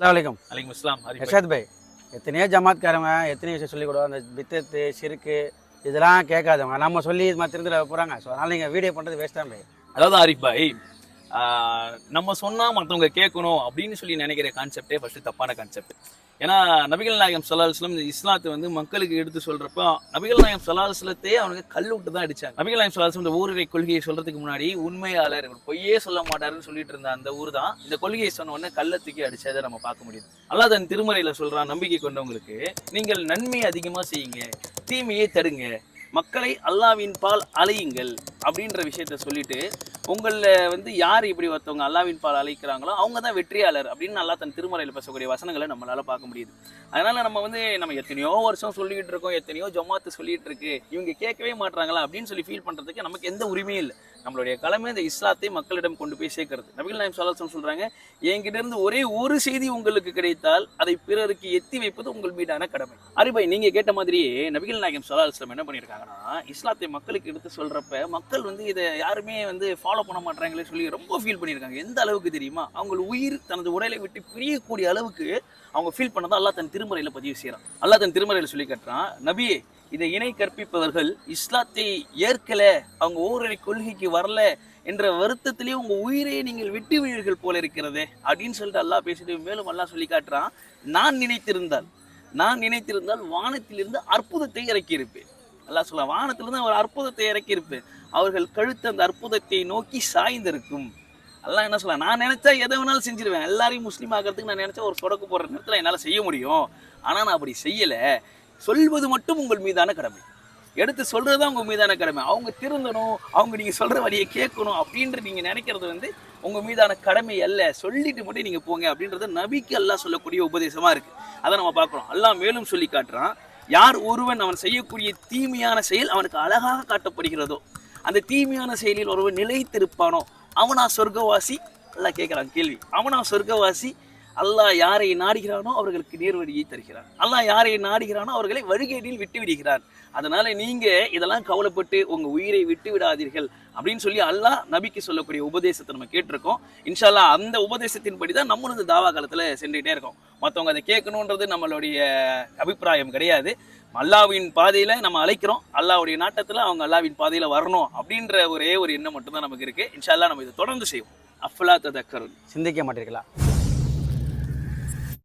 அஸ்ஸலாமு அலைக்கும். அலைக்கும் இஸ்லாம். யஷாத் பாய். எத்தனையோ ஜமாத்காரங்க எத்தனையோ விஷயம் சொல்லிக் கொடுவோம் அந்த பித்தத்து சிறுக்கு இதெல்லாம் கேட்காதவங்க. நம்ம சொல்லி இது மாதிரி திருந்துட போகிறாங்க ஸோ அதனால் நீங்கள் வீடியோ பண்ணுறது வேஸ்ட் தான் பாய். அதாவது ஆரிஃப் பாய். ஆஹ், நம்ம சொன்னா மற்றவங்க கேட்கணும் அப்படின்னு சொல்லி நினைக்கிற கான்செப்டே ஃபஸ்ட்டு தப்பான கான்செப்ட் ஏன்னா நபிகள் நாயகம் சல்லாஹ்ஸ்லம் இந்த இஸ்லாத்தை வந்து மக்களுக்கு எடுத்து சொல்கிறப்போ நபிகள் நாயகம் சல்லாஹ்ஸ்லத்தையே அவனுக்கு கல் விட்டு தான் அடித்தாங்க நபிகள் நாயகம் சல்லாஹ்ஸ்லம் இந்த ஊரினை கொள்கையை சொல்றதுக்கு முன்னாடி உண்மையாளர் பொய்யே சொல்ல மாட்டாருன்னு சொல்லிட்டு இருந்த அந்த ஊர் தான் இந்த கொள்கையை சொன்ன உடனே கல்லை தூக்கி அடித்ததை நம்ம பார்க்க முடியுது. அல்லாஹ் தன் சொல்கிறான் நம்பிக்கை கொண்டவங்களுக்கு நீங்கள் நன்மையை அதிகமாக செய்யுங்க தீமையை தடுங்க மக்களை அல்லாவின் பால் அலையுங்கள் அப்படின்ற விஷயத்த சொல்லிட்டு உங்களில் வந்து யார் இப்படி ஒருத்தவங்க அல்லாவின் பால் அழைக்கிறாங்களோ அவங்க தான் வெற்றியாளர் அப்படின்னு நல்லா தன் திருமறையில் பேசக்கூடிய வசனங்களை நம்மளால பார்க்க முடியுது. அதனால நம்ம வந்து நம்ம எத்தனையோ வருஷம் சொல்லிட்டு இருக்கோம் எத்தனையோ ஜமாத்து சொல்லிட்டு இருக்கு இவங்க கேட்கவே மாட்றாங்களா அப்படின்னு சொல்லி ஃபீல் பண்றதுக்கு நமக்கு எந்த உரிமையும் இல்லை. நம்மளுடைய கடமை இந்த இஸ்லாத்தை மக்களிடம் கொண்டு போய் சேர்க்கறது. நபிகள் நாயம் சலாசம் சொல்றாங்க என்கிட்ட இருந்து ஒரே ஒரு செய்தி உங்களுக்கு கிடைத்தால் அதை பிறருக்கு எத்தி வைப்பது உங்கள் மீதான கடமை. அரிபாய் நீங்க கேட்ட மாதிரியே நபிகள் நாயகம் சலாஹம் என்ன பண்ணியிருக்காங்கன்னா இஸ்லாத்தை மக்களுக்கு எடுத்து சொல்றப்ப மக்கள் வந்து இதை யாருமே வந்து ஃபாலோ பண்ண மாட்டாங்களே சொல்லி ரொம்ப ஃபீல் பண்ணியிருக்காங்க. எந்த அளவுக்கு தெரியுமா? அவங்க உயிர் தனது உடலை விட்டு பிரியக்கூடிய அளவுக்கு அவங்க ஃபீல் பண்ணதான் அல்லாஹ் தன் திருமறையில பதிவு செய்யறான் அல்லாஹ் தன் திருமறையில் சொல்லி காட்டுறான் நபியே இதை இணை கற்பிப்பவர்கள் இஸ்லாத்தை ஏற்கல அவங்க ஓரிரை கொள்கைக்கு வரல என்ற வருத்தத்திலேயே உங்க உயிரை நீங்கள் விட்டு விழீர்கள் போல இருக்கிறதே அப்படின்னு சொல்லிட்டு அல்லாஹ் பேசிட்டு மேலும் அல்லாஹ் சொல்லி காட்டுறான் நான் நினைத்திருந்தால் நான் நினைத்திருந்தால் வானத்திலிருந்து அற்புதத்தை இறக்கியிருப்பேன். அல்லா சொல்ல வானத்திலிருந்து ஒரு அற்புதத்தை இறக்கியிருப்பேன் அவர்கள் கழுத்து அந்த அற்புதத்தை நோக்கி சாய்ந்திருக்கும். அல்லாஹ் என்ன சொல்ல நான் நினைச்சா எதை வேணாலும் செஞ்சிருவேன். எல்லாரையும் முஸ்லீம் ஆகிறதுக்கு நான் நினைச்சா ஒரு சொடக்கு போடுற நேரத்தில் என்னால் செய்ய முடியும். ஆனால் நான் அப்படி செய்யலை. சொல்வது மட்டும் உங்கள் மீதான கடமை. எடுத்து சொல்கிறது தான் உங்கள் மீதான கடமை. அவங்க திருந்தணும் அவங்க நீங்கள் சொல்கிற வழியை கேட்கணும் அப்படின்ற நீங்கள் நினைக்கிறது வந்து உங்கள் மீதான கடமை அல்ல. சொல்லிட்டு மட்டும் நீங்கள் போங்க அப்படின்றது நபிக்கு எல்லாம் சொல்லக்கூடிய உபதேசமாக இருக்குது அதை நம்ம பார்க்குறோம் எல்லாம் மேலும் சொல்லி காட்டுறான். யார் ஒருவன் அவன் செய்யக்கூடிய தீமையான செயல் அவனுக்கு அழகாக காட்டப்படுகிறதோ அந்த தீமையான செயலில் ஒருவன் நிலைத்திருப்பானோ அவனா சொர்க்கவாசி? அல்லா கேட்குறான் கேள்வி. அவனா சொர்க்கவாசி? அல்லாஹ் யாரை நாடுகிறானோ அவர்களுக்கு நேர்வழியை தருகிறான். அல்லாஹ் யாரை நாடுகிறானோ அவர்களை வழிகேட்டில் விட்டு விடுகிறான் அதனால நீங்க இதெல்லாம் கவலைப்பட்டு உங்க உயிரை விட்டு விடாதீர்கள் அப்படின்னு சொல்லி அல்லாஹ் நபிக்கு சொல்லக்கூடிய உபதேசத்தை நம்ம கேட்டிருக்கோம். இன்ஷால்லா அந்த உபதேசத்தின்படி தான் நம்மளும் இந்த தாவா காலத்துல சென்றுகிட்டே இருக்கோம். மற்றவங்க அதை கேட்கணுன்றது நம்மளுடைய அபிப்பிராயம் கிடையாது. அல்லாவின் பாதையில நம்ம அழைக்கிறோம். அல்லாவுடைய நாட்டத்துல அவங்க அல்லாவின் பாதையில வரணும் அப்படின்ற ஒரே ஒரு எண்ணம் மட்டும்தான் நமக்கு இருக்கு. இன்ஷால்லா நம்ம இதை தொடர்ந்து செய்வோம். அஃபலா ததக்கருன். சிந்திக்க மாட்டீர்களா?